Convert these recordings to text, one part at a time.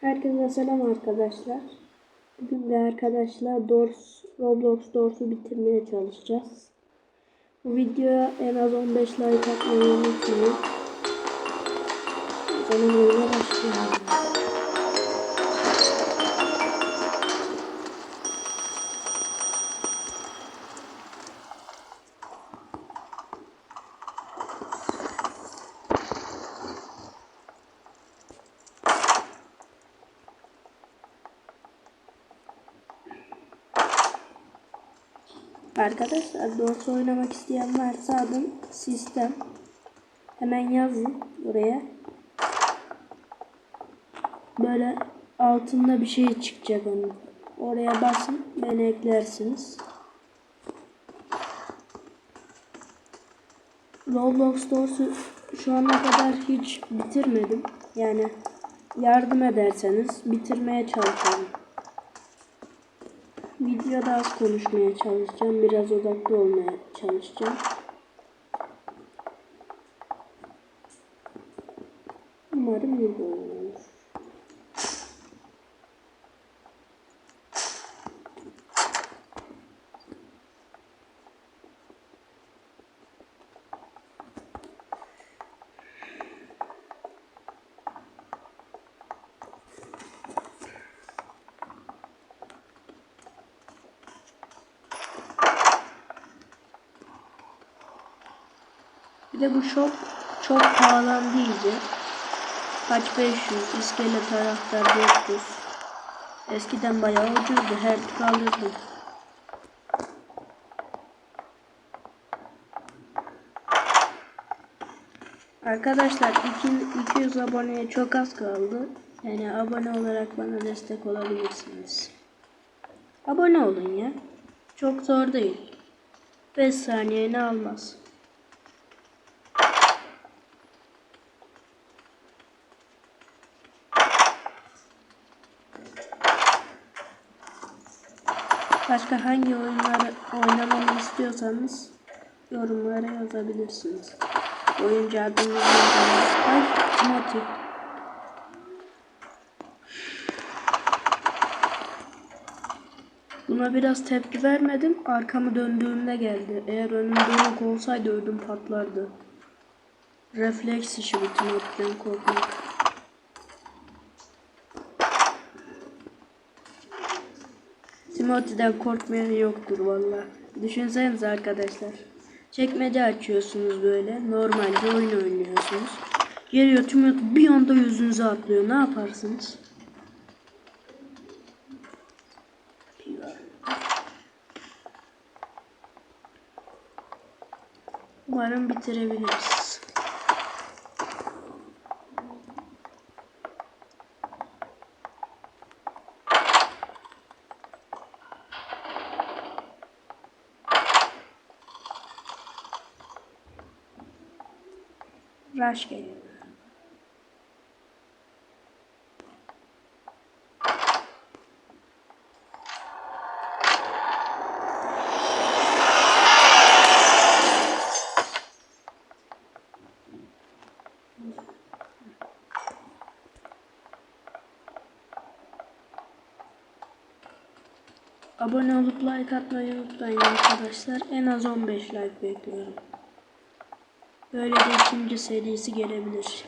Herkese selam arkadaşlar. Bugün de arkadaşlar Doors, Roblox Doors'u bitirmeye çalışacağız. Bu videoya en az 15 like atmayı unutmayın. O oyuna başlayalım. Doors oynamak isteyen varsa adım sistem. Hemen yazın buraya. Böyle altında bir şey çıkacak onun. Oraya basın beni eklersiniz. Roblox Doors'u şu ana kadar hiç bitirmedim. Yani yardım ederseniz bitirmeye çalışalım. Videoda az konuşmaya çalışacağım. Biraz odaklı olmaya çalışacağım. Umarım iyi bir oyun olur. Bir de bu shop çok pahalandı iyice. Kaç 500, iskele taraftar 400. Eskiden bayağı ucuzdu. Her tür alırdım. Arkadaşlar 200 aboneye çok az kaldı. Yani abone olarak bana destek olabilirsiniz. Abone olun ya. Çok zor değil. 5 saniyeni almaz. Başka hangi oyunları oynamamı istiyorsanız yorumlara yazabilirsiniz. Oyuncu adını Timothy. Buna biraz tepki vermedim. Arkamı döndüğümde geldi. Eğer önüm dönük olsaydı ödüm patlardı. Refleks işi bu Timothy'den korkmak. Timothy'den korkmayan yoktur valla. Düşünsenize arkadaşlar. Çekmece açıyorsunuz böyle. Normalde oyun oynuyorsunuz. Geliyor Timothy bir anda yüzünüze atlıyor. Ne yaparsınız? Umarım bitirebiliriz. Rush geliyor. Abone olup like atmayı unutmayın arkadaşlar. En az 15 like bekliyorum. Böyle de ikinci serisi gelebilir.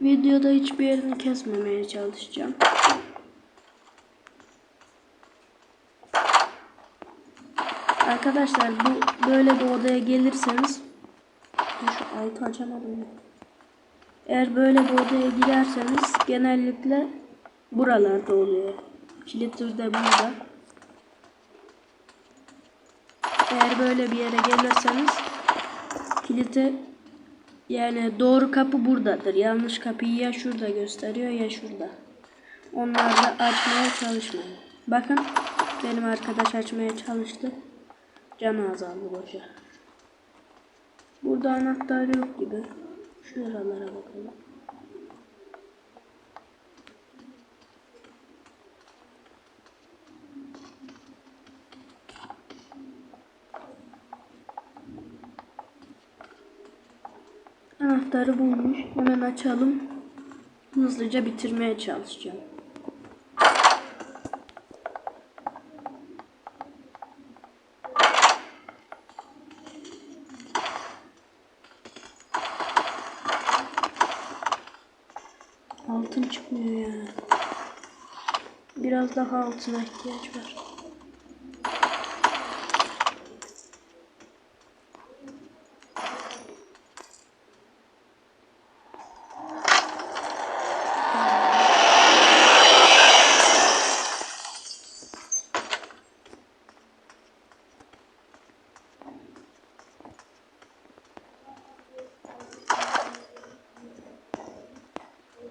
Videoda hiçbir yerini kesmemeye çalışacağım. Arkadaşlar bu böyle bir odaya gelirseniz şu altı açamadım. Eğer böyle bir odaya girerseniz genellikle buralarda oluyor. Kilitler de burada. Eğer böyle bir yere gelirseniz kiliti yani doğru kapı buradadır. Yanlış kapıyı ya şurada gösteriyor ya şurada. Onları açmaya çalışmayın. Bakın benim arkadaş açmaya çalıştı. Canı azaldı boşa. Burada anahtar yok gibi. Şuralara bakalım. Anahtarı bulmuş. Hemen açalım. Hızlıca bitirmeye çalışacağım. Altın çıkmıyor ya. Biraz daha altına ihtiyaç var.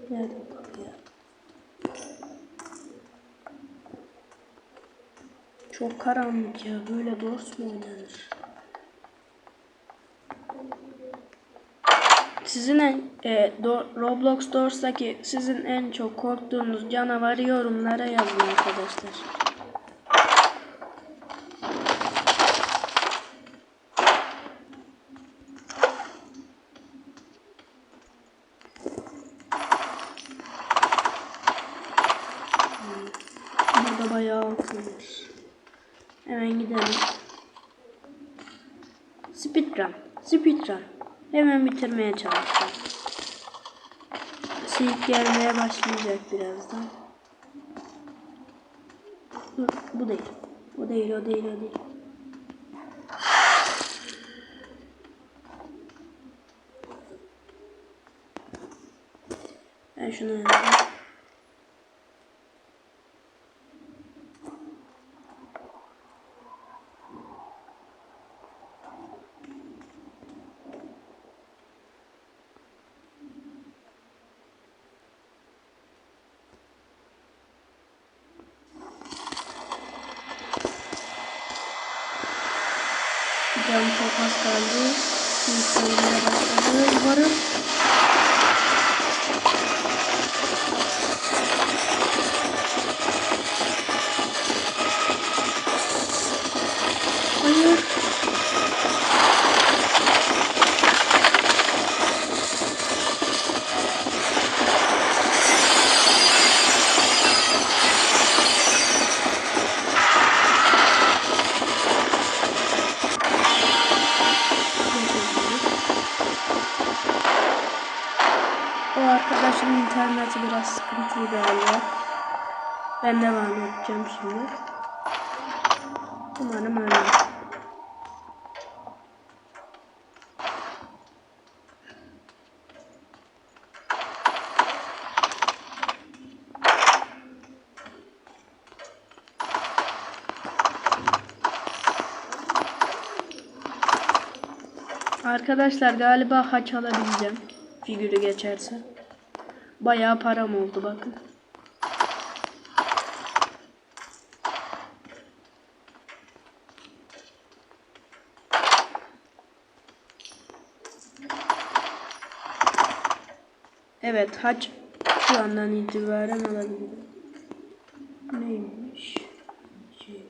Nerede bu kapı ya? Karanlık ya. Böyle Doors mu oynanır? Sizin en e, Do- Roblox Doors'taki sizin en çok korktuğunuz canavarı yorumlara yazın arkadaşlar. Burada bayağı altın var. Hemen gidelim. Speedrun. Speedrun. Hemen bitirmeye çalışacağım. Silk gelmeye başlayacak birazdan. Dur, bu değil. O değil, o değil, o değil. Ben şunu alayım. Cam çok az kaldı. Şimdi başladı. Umarım. Biraz sıkıntılı galiba. Ben devam edeceğim şimdi. Umarım öyle. Arkadaşlar galiba haç alabileceğim. Figürü geçerse. Bayağı param oldu bakın. Evet haç şu andan itibaren alabilirim. Neymiş? Şey.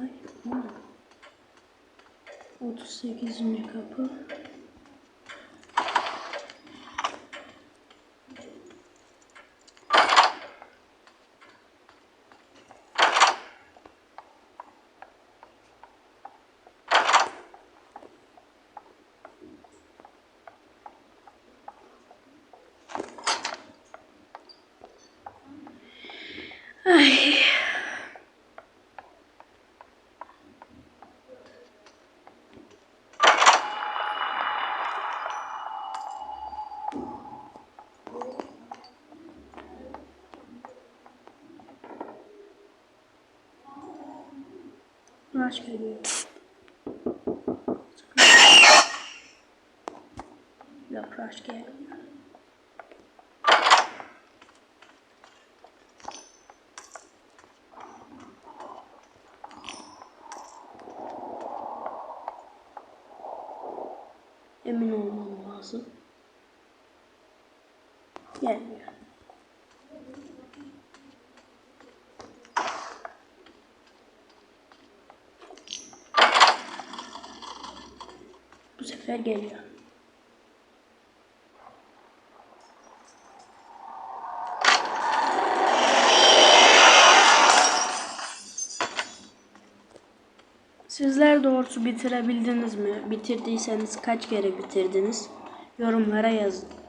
Ay ne oldu? 38. kapı. maaş veriyor. Yapraş gel. Emin olmam lazım. Sefer geliyor. Sizler doğrusu bitirebildiniz mi? Bitirdiyseniz kaç kere bitirdiniz? Yorumlara yazın.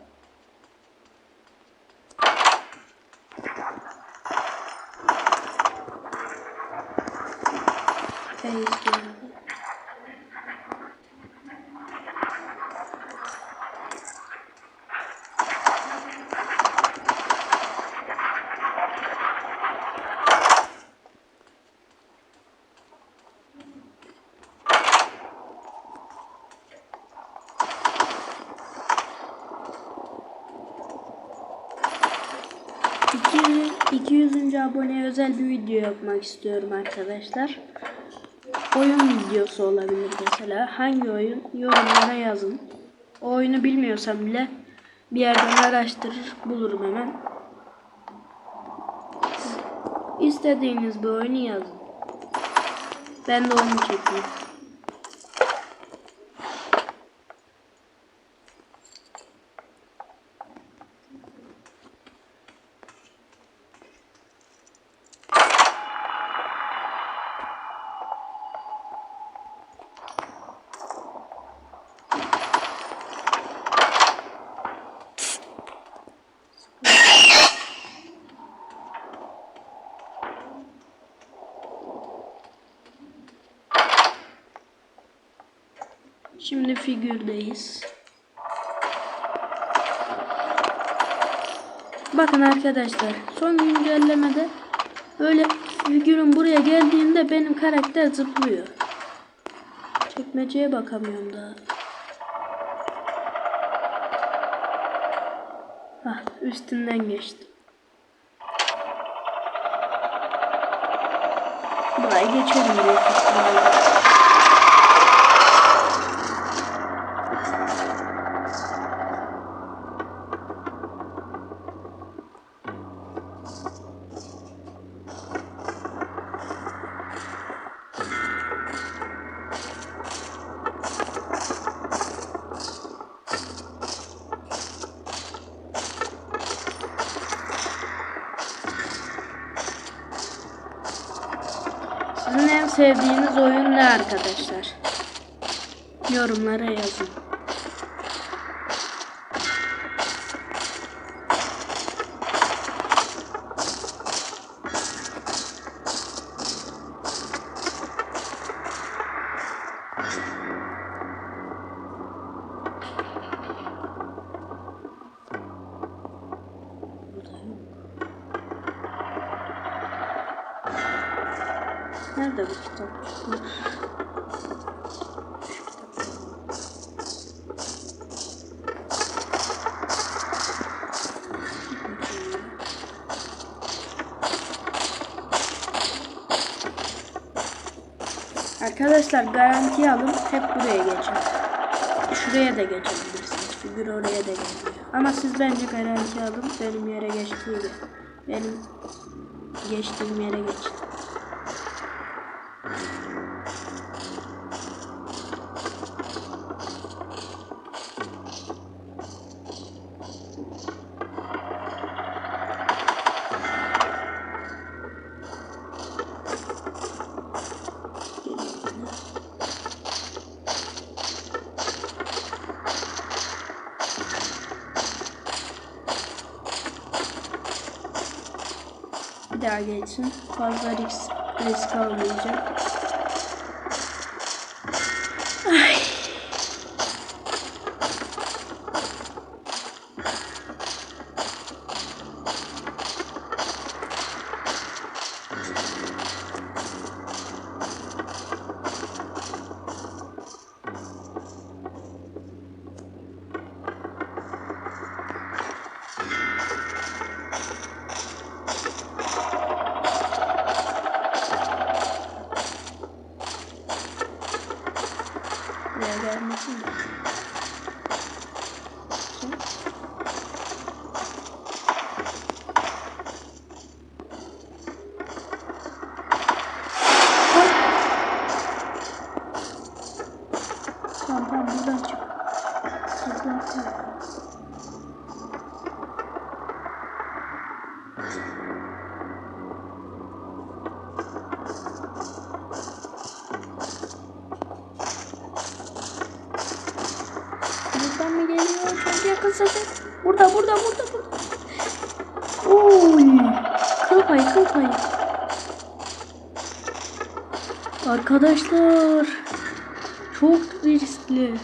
200. aboneye özel bir video yapmak istiyorum arkadaşlar. Oyun videosu olabilir mesela. Hangi oyun? Yorumlara yazın. O oyunu bilmiyorsam bile bir yerden araştırır bulurum hemen. Siz İstediğiniz bir oyunu yazın. Ben de onu çekeyim. Şimdi figürdeyiz. Bakın arkadaşlar son güncellemede böyle figürün buraya geldiğinde benim karakter zıplıyor. Çekmeceye bakamıyorum daha. Hah üstünden geçtim. Burayı geçelim büyük sevdiğiniz oyun ne arkadaşlar? Yorumlara yazın. Nerede bu kitap? Arkadaşlar garanti alın hep buraya geçin. Şuraya da geçebilirsiniz. Figür oraya da geliyor. Ama siz bence garanti alın benim yere geçtiği. Benim geçtiğim yere geçin. Daha geçsin. Fazla risk, risk almayacağım. Mı geliyor? Çok yakın sesi. Burada burada burada burada. Oy. Kıl payı kıl payı. Arkadaşlar. Çok riskli.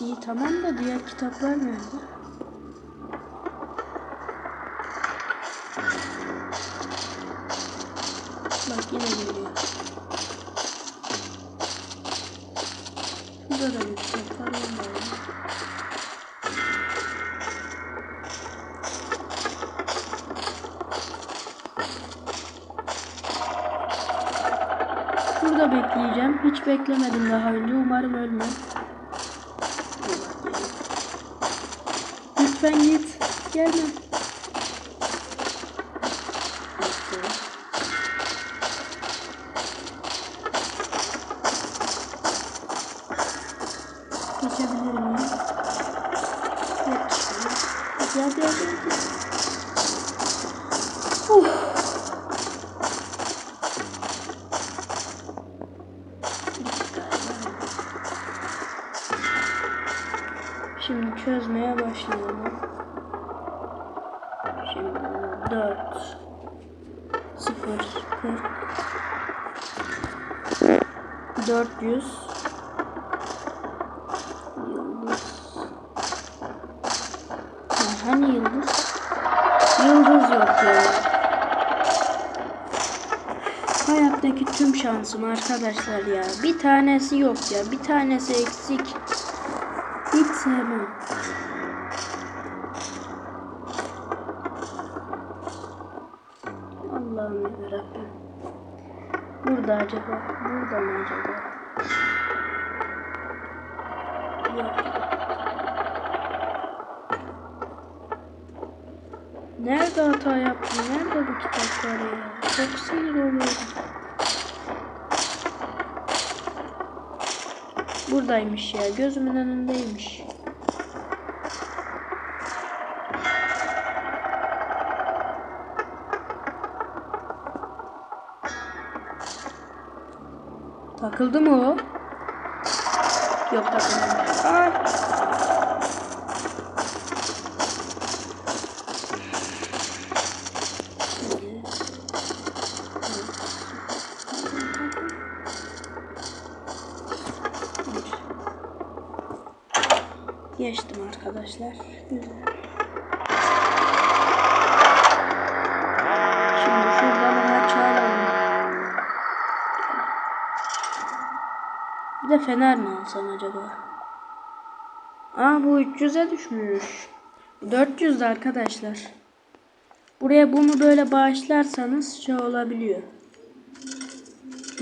İyi tamam da diğer kitaplar nerede? Şurada da bir da alayım. Burada bekleyeceğim. Hiç beklemedim daha önce. Umarım ölmem. Lütfen git. Gelme. Şimdi çözmeye başlayalım. Şimdi 4 0 40 400 Yıldız Ha, Hani yıldız? Yıldız yok ya. Hayattaki tüm şansım arkadaşlar ya. Bir tanesi yok ya. Bir tanesi eksik. Sevmem. Allah'ım yarabbim. Burada acaba? Burada mı acaba? Yok. Nerede hata yaptım? Nerede bu kitaplar ya? Çok sinir oluyorum. Buradaymış ya. Gözümün önündeymiş. Takıldı mı o? Yok takılmamış. Ay. Geçtim arkadaşlar. Güzel. De fener mi alsam acaba? Aa bu 300'e düşmüş. 400 de arkadaşlar. Buraya bunu böyle bağışlarsanız şey olabiliyor.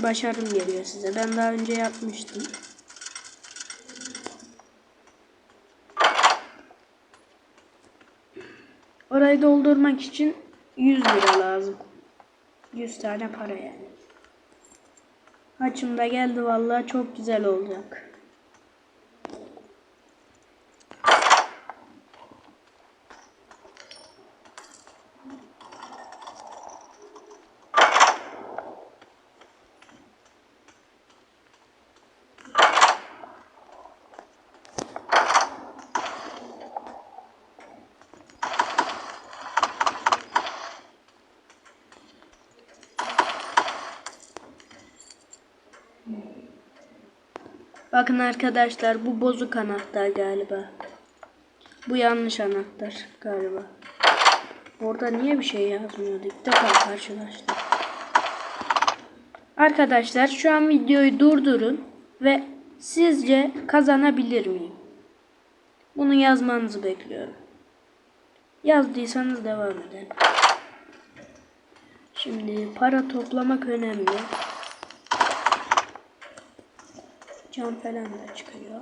Başarım geliyor size. Ben daha önce yapmıştım. Orayı doldurmak için 100 lira lazım. 100 tane para yani. Haçım da geldi vallahi çok güzel olacak. Bakın arkadaşlar bu bozuk anahtar galiba. Bu yanlış anahtar galiba. Orada niye bir şey yazmıyordu? İlk defa karşılaştım. Arkadaşlar şu an videoyu durdurun ve sizce kazanabilir miyim? Bunu yazmanızı bekliyorum. Yazdıysanız devam edelim. Şimdi para toplamak önemli. Cam falan da çıkıyor.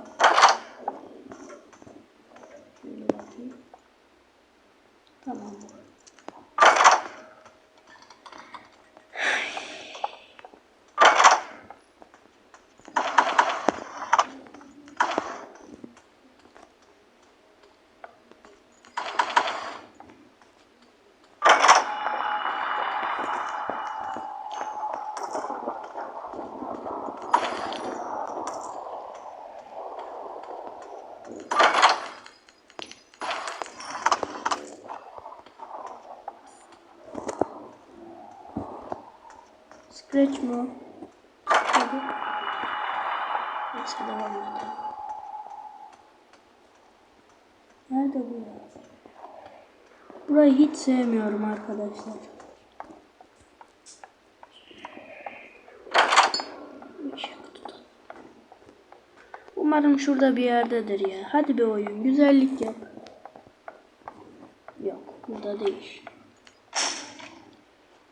Tamam. Scratch mı? o? Neyse devam edelim. Nerede bu ya? Burayı hiç sevmiyorum arkadaşlar. Umarım şurada bir yerdedir ya. Hadi bir oyun. Güzellik yap. Yok. Burada değil.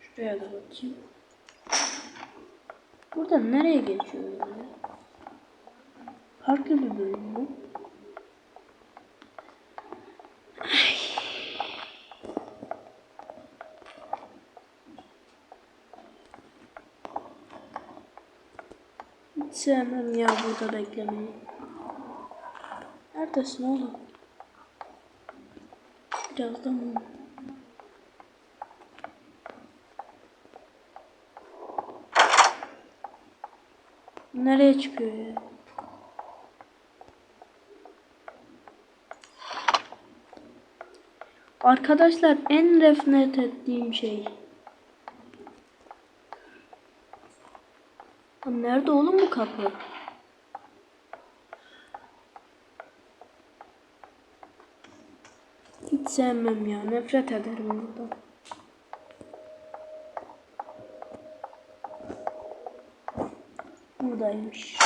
Şuraya da bakayım. Burada nereye geçiyor ya? Farklı bir bölüm bu. Hiç sevmem ya burada beklemeyi. Neredesin oğlum? Birazdan mı? Nereye çıkıyor ya? Arkadaşlar en nefret ettiğim şey. Nerede oğlum bu kapı? Hiç sevmem ya. Nefret ederim buradan. Buradaymış.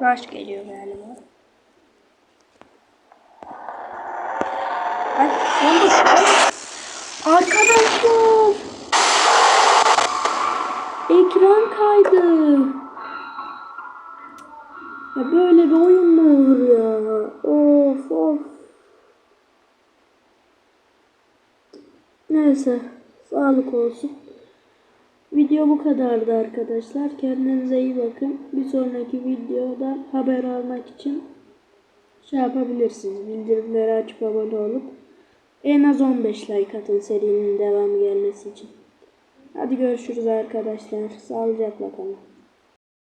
Rush geliyor galiba. Ay, yandı. Arkadaşlar. Ekran kaydı. Ya böyle bir oyun mu olur ya? Of of. Neyse. Sağlık olsun. Video bu kadardı arkadaşlar. Kendinize iyi bakın. Bir sonraki videoda haber almak için şey yapabilirsiniz. Bildirimleri açıp abone olup en az 15 like atın serinin devamı gelmesi için. Hadi görüşürüz arkadaşlar. Sağlıcakla kalın.